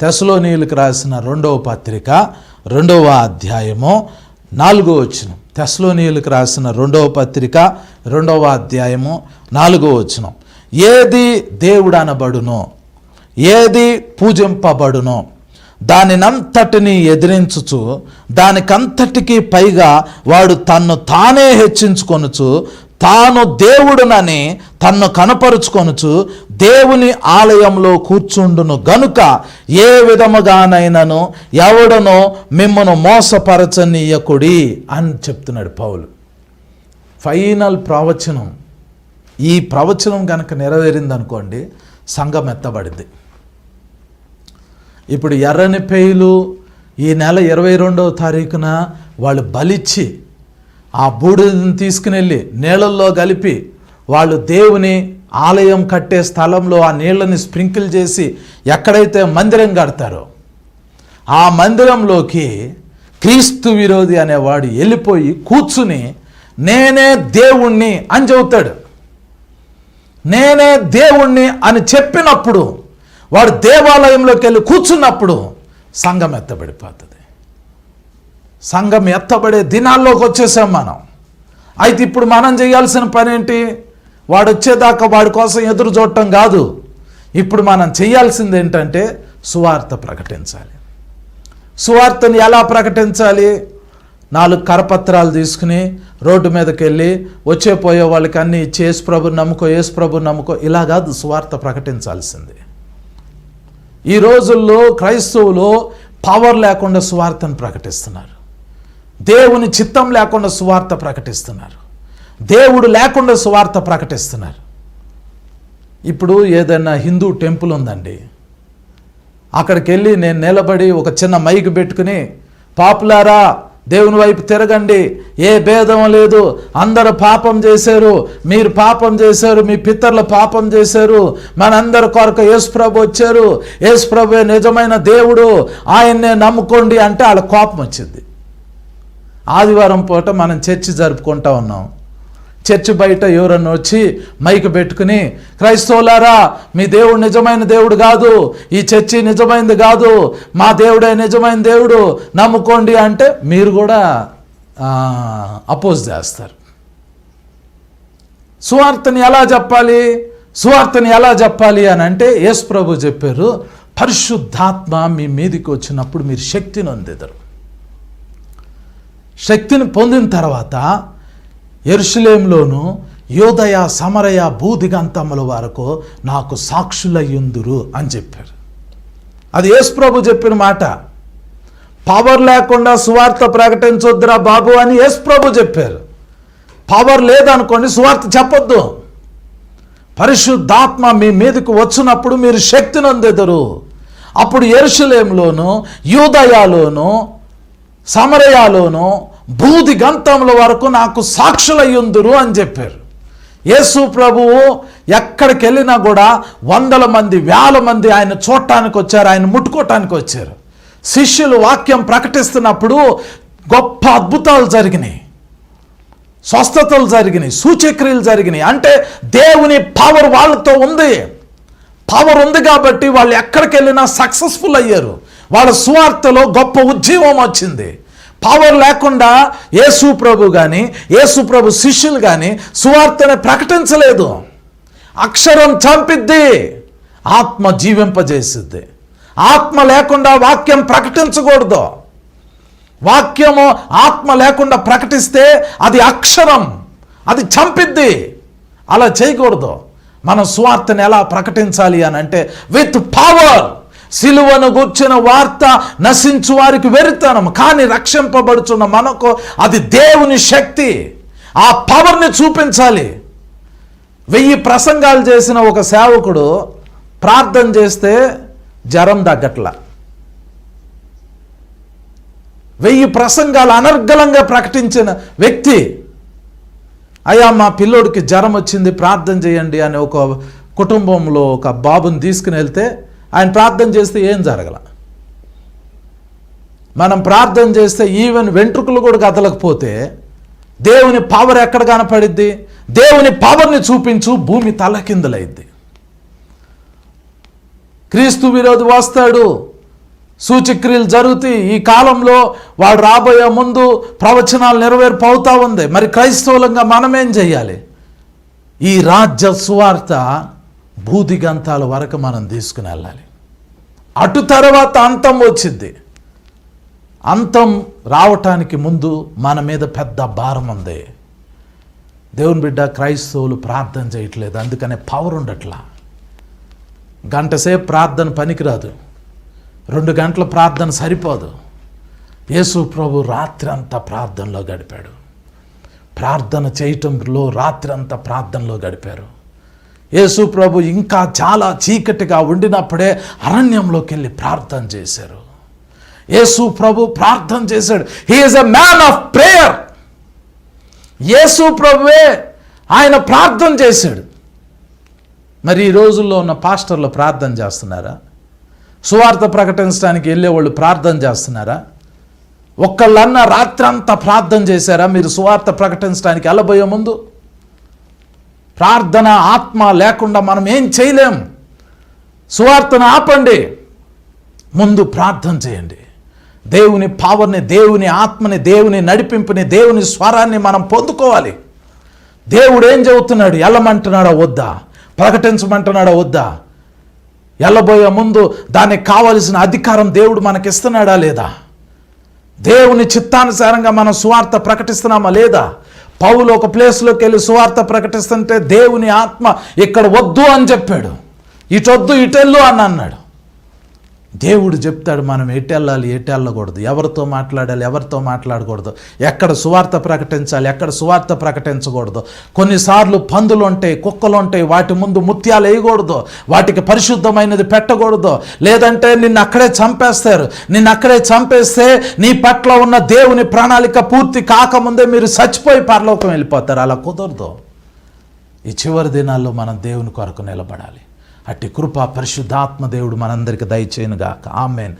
తెసలోనీయులకు రాసిన రెండవ పత్రిక రెండవ అధ్యాయము నాలుగో వచనం. తెసలోనీయులకు రాసిన రెండవ పత్రిక రెండవ అధ్యాయము నాలుగో వచనం. ఏది దేవుడు అనబడునో ఏది పూజింపబడునో దానినంతటిని ఎదిరించుచు దానికంతటికి పైగా వాడు తన్ను తానే హెచ్చించుకొనుచు తాను దేవుడునని తన్ను కనపరుచుకొనుచు దేవుని ఆలయంలో కూర్చుండును గనుక ఏ విధముగానైనాను ఎవడనో మిమ్మను మోసపరచనీయకుడి అని చెప్తున్నాడు పౌలు. ఫైనల్ ప్రవచనం. ఈ ప్రవచనం కనుక నెరవేరిందనుకోండి సంఘం ఎత్తబడింది. ఇప్పుడు ఎర్రని పేయులు ఈ నెల ఇరవై రెండవ తారీఖున వాళ్ళు బలిచ్చి ఆ బూడిదని తీసుకుని వెళ్ళి నీళ్ళల్లో కలిపి వాళ్ళు దేవుని ఆలయం కట్టే స్థలంలో ఆ నీళ్ళని స్ప్రింకిల్ చేసి ఎక్కడైతే మందిరం కడతారో ఆ మందిరంలోకి క్రీస్తు విరోధి అనేవాడు వెళ్ళిపోయి కూర్చుని నేనే దేవుణ్ణి అని చెబుతాడు. నేనే దేవుణ్ణి అని చెప్పినప్పుడు వాడు దేవాలయంలోకి వెళ్ళి కూర్చున్నప్పుడు సంఘం ఎత్తబడిపోతుంది. సంఘం ఎత్తబడే దినాల్లోకి వచ్చేసాం మనం. అయితే ఇప్పుడు మనం చేయాల్సిన పని ఏంటి వాడు వచ్చేదాకా వాడి కోసం ఎదురు చూడటం కాదు. ఇప్పుడు మనం చేయాల్సింది ఏంటంటే సువార్త ప్రకటించాలి. సువార్తను ఎలా ప్రకటించాలి? నాలుగు కరపత్రాలు తీసుకుని రోడ్డు మీదకి వెళ్ళి వచ్చే పోయే వాళ్ళకి అన్ని ఇచ్చి యేసు నమ్ముకో యేసు ప్రభు నమ్ముకో ఇలా కాదు సువార్త ప్రకటించాల్సింది. ఈ రోజుల్లో క్రైస్తవులు పవర్ లేకుండా సువార్తను ప్రకటిస్తున్నారు. దేవుని చిత్తం లేకుండా సువార్త ప్రకటిస్తున్నారు. దేవుడు లేకుండా సువార్త ప్రకటిస్తున్నారు. ఇప్పుడు ఏదైనా హిందూ టెంపుల్ ఉందండి. అక్కడికి వెళ్ళి నేను నిలబడి ఒక చిన్న మైక్ పెట్టుకుని పాపులారా దేవుని వైపు తిరగండి. ఏ భేదం లేదు. అందరు పాపం చేశారు. మీరు పాపం చేశారు. మీ పితరులు పాపం చేశారు. మనందరి కొరకు యేసుప్రభు వచ్చారు. యేసుప్రభు నిజమైన దేవుడు. ఆయన్నే నమ్ముకోండి అంటే వాళ్ళ కోపం వచ్చింది. ఆదివారం పూట మనం చర్చి జరుపుకుంటా ఉన్నాం. చర్చి బయట ఎవరన్నా వచ్చి మైక్ పెట్టుకుని క్రైస్తవులారా మీ దేవుడు నిజమైన దేవుడు కాదు ఈ చర్చి నిజమైనది కాదు మా దేవుడే నిజమైన దేవుడు నమ్ముకోండి అంటే మీరు కూడా అపోజ్ చేస్తారు. సువార్తని ఎలా చెప్పాలి? సువార్తని ఎలా చెప్పాలి అని అంటే యేసు ప్రభు చెప్పారు పరిశుద్ధాత్మ మీ మీదికి వచ్చినప్పుడు మీరు శక్తిని అందిదరు శక్తిని పొందిన తర్వాత ఎరుషులేంలోను యోదయ సమరయ భూదిగంతముల వరకు నాకు సాక్షులయ్యుందురు అని చెప్పారు. అది యేసు ప్రభు చెప్పిన మాట. పవర్ లేకుండా సువార్త ప్రకటించొద్దురా బాబు అని యేసు ప్రభు చెప్పారు. పవర్ లేదనుకోండి సువార్త చెప్పొద్దు. పరిశుద్ధాత్మ మీ మీదకు వచ్చినప్పుడు మీరు శక్తిని అందెదరు అప్పుడు ఎరుషులేంలోను యూదయాలోను సమరయాలోను బూది గంతముల వరకు నాకు సాక్షులయ్యుందురు అని చెప్పారు. యేసు ప్రభువు ఎక్కడికి వెళ్ళినా కూడా వందల మంది వేల మంది ఆయన చూడటానికి వచ్చారు ఆయన ముట్టుకోవటానికి వచ్చారు. శిష్యులు వాక్యం ప్రకటిస్తున్నప్పుడు గొప్ప అద్భుతాలు జరిగినాయి. స్వస్థతలు జరిగినాయి సూచక్రియలు జరిగినాయి. అంటే దేవుని పవర్ వాళ్ళతో ఉంది. పవర్ ఉంది కాబట్టి వాళ్ళు ఎక్కడికి వెళ్ళినా సక్సెస్ఫుల్ అయ్యారు. వాళ్ళ సువార్తలో గొప్ప ఉద్యమం వచ్చింది. పవర్ లేకుండా యేసు ప్రభు కానీ యేసు ప్రభు శిష్యులు కానీ సువార్తను ప్రకటించలేదు. అక్షరం చంపిద్ది ఆత్మ జీవింపజేసిద్ది. ఆత్మ లేకుండా వాక్యం ప్రకటించకూడదు. వాక్యము ఆత్మ లేకుండా ప్రకటిస్తే అది అక్షరం అది చంపిద్ది. అలా చేయకూడదు. మనం సువార్తను ఎలా ప్రకటించాలి అని అంటే విత్ పవర్ సిలువను గుర్చిన వార్త నశించు వారికి వెరితనం కానీ రక్షింపబడుచున్న మనకు అది దేవుని శక్తి. ఆ పవర్ని చూపించాలి. వెయ్యి ప్రసంగాలు చేసిన ఒక సేవకుడు ప్రార్థన చేస్తే జ్వరం తగ్గట్ల. వెయ్యి ప్రసంగాలు అనర్గళంగా ప్రకటించిన వ్యక్తి అయ్యా మా పిల్లోడికి జ్వరం వచ్చింది ప్రార్థన చేయండి అని ఒక కుటుంబంలో ఒక బాబుని తీసుకుని వెళ్తే ఆయన ప్రార్థన చేస్తే ఏం జరగల? మనం ప్రార్థన చేస్తే ఈవెన్ వెంట్రుకలు కూడా కదలకపోతే దేవుని పవర్ ఎక్కడ కనపడిద్ది? దేవుని పవర్ని చూపించు భూమి తలకిందులైద్ది క్రీస్తు విరోధి వస్తాడు. సూచిక్రియలు జరుగుతాయి. ఈ కాలంలో వాడు రాబోయే ముందు ప్రవచనాలు నెరవేర్పవుతా ఉంది. మరి క్రైస్తవులంగా మనమేం చేయాలి? ఈ రాజ్య సువార్త భూదిగంతాల వరకు మనం తీసుకుని వెళ్ళాలి. అటు తర్వాత అంతం వచ్చింది అంతం రావటానికి ముందు మన మీద పెద్ద భారం ఉంది. దేవుని బిడ్డ క్రైస్తవులు ప్రార్థన చేయట్లేదు. అందుకనే పవర్ ఉండట్లా. గంటసేపు ప్రార్థన పనికిరాదు. రెండు గంటల ప్రార్థన సరిపోదు. యేసు ప్రభు రాత్రి అంతా ప్రార్థనలో గడిపాడు. ప్రార్థన చేయటంలో రాత్రి అంతా ప్రార్థనలో గడిపారు. యేసు ప్రభు ఇంకా చాలా చీకటిగా ఉండినప్పుడే అరణ్యంలోకి వెళ్ళి ప్రార్థన చేశారు. యేసు ప్రభు ప్రార్థన చేశాడు. He is a man of prayer Yesu ప్రభువే ఆయన ప్రార్థన చేశాడు. మరి ఈ రోజుల్లో ఉన్న పాస్టర్లు ప్రార్థన చేస్తున్నారా? సువార్త ప్రకటించడానికి వెళ్ళేవాళ్ళు ప్రార్థన చేస్తున్నారా? ఒక్కళ్ళన్న రాత్రంతా ప్రార్థన చేశారా? మీరు సువార్త ప్రకటించడానికి వెళ్ళబోయే ముందు? ప్రార్థన ఆత్మ లేకుండా మనం ఏం చేయలేం. సువార్తను ఆపండి. ముందు ప్రార్థన చేయండి. దేవుని పవర్ని దేవుని ఆత్మని దేవుని నడిపింపుని దేవుని స్వరాన్ని మనం పొందుకోవాలి. దేవుడు ఏం చెబుతున్నాడు? వెళ్ళమంటున్నాడా వద్దా? ప్రకటించమంటున్నాడా వద్దా? వెళ్ళబోయే ముందు దానికి కావలసిన అధికారం దేవుడు మనకి ఇస్తున్నాడా లేదా? దేవుని చిత్తానుసారంగా మనం సువార్త ప్రకటిస్తున్నామా లేదా? పౌలు ఒక ప్లేస్లోకి వెళ్ళి సువార్త ప్రకటిస్తుంటే దేవుని ఆత్మ ఇక్కడ వద్దు అని చెప్పాడు. ఇటొద్దు ఇటెళ్ళు అని అన్నాడు. దేవుడు చెప్తాడు మనం ఎటెళ్ళాలి ఎటెళ్ళకూడదు. ఎటు వెళ్ళకూడదు ఎవరితో మాట్లాడాలి ఎవరితో మాట్లాడకూడదు. ఎక్కడ సువార్త ప్రకటించాలి ఎక్కడ సువార్త ప్రకటించకూడదు. కొన్నిసార్లు పందులు ఉంటాయి కుక్కలు ఉంటాయి వాటి ముందు ముత్యాలు వేయకూడదు. వాటికి పరిశుద్ధమైనది పెట్టకూడదు. లేదంటే నిన్ను అక్కడే చంపేస్తారు. నిన్ను అక్కడే చంపేస్తే నీ పట్ల ఉన్న దేవుని ప్రణాళిక పూర్తి కాకముందే మీరు చచ్చిపోయి పరలోకం వెళ్ళిపోతారు. అలా కుదరదు. ఈ చివరి దినాల్లో మనం దేవుని కొరకు నిలబడాలి. అట్టి కృప పరిశుద్ధాత్మ దేవుడు మనందరికి దయచేయనుగాక. ఆమెన్.